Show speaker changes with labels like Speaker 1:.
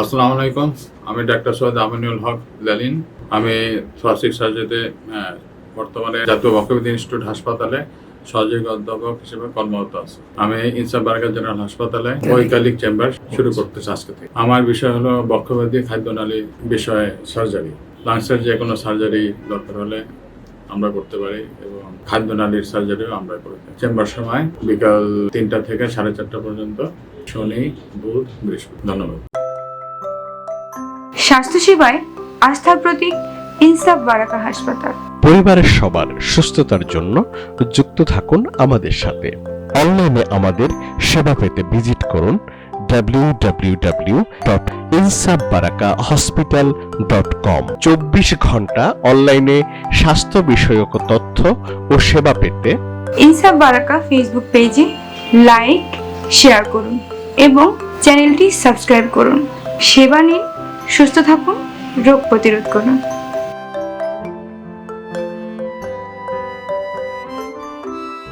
Speaker 1: আসসালামু আলাইকুম। আমি ডাক্তার সৈয়দ আমিনুল হক লালিন। আমি থরাসিক সার্জারিতে বর্তমানে জাতীয় বক্ষবিধি ইনস্টিটিউট হাসপাতালে সহযোগী অধ্যাপক হিসেবে কর্মরত আছি। আমি ইনসাফ বার্গার জেনারেল হাসপাতালে বৈকালিক চেম্বার শুরু করতেছি আজকে থেকে। আমার বিষয় হলো বক্ষব্যাধি খাদ্যনালী বিষয়ে সার্জারি। লাংসের যে কোনো সার্জারি দরকার হলে আমরা করতে পারি এবং খাদ্যনালীর সার্জারিও আমরা করে থাকি। চেম্বার সময় বিকাল তিনটা থেকে সাড়ে চারটা পর্যন্ত, শনি, বুধ, বৃহস্পতি। ধন্যবাদ।
Speaker 2: স্বাস্থ্যসেবায় আস্থার প্রতীক ইনসাফ বারাকা হাসপাতাল।
Speaker 3: পরিবারের সবার সুস্থতার জন্য যুক্ত থাকুন আমাদের সাথে। অনলাইনে আমাদের সেবা পেতে ভিজিট করুন www.insabbaraka.hospital.com চব্বিশ ঘণ্টা অনলাইনে স্বাস্থ্য বিষয়ক তথ্য ও সেবা পেতে
Speaker 2: ইনসাফ বারাকা ফেসবুক পেজে লাইক শেয়ার করুন এবং চ্যানেলটি সাবস্ক্রাইব করুন। সেবা নিন সুস্থ থাকুন রোগ প্রতিরোধ করুন।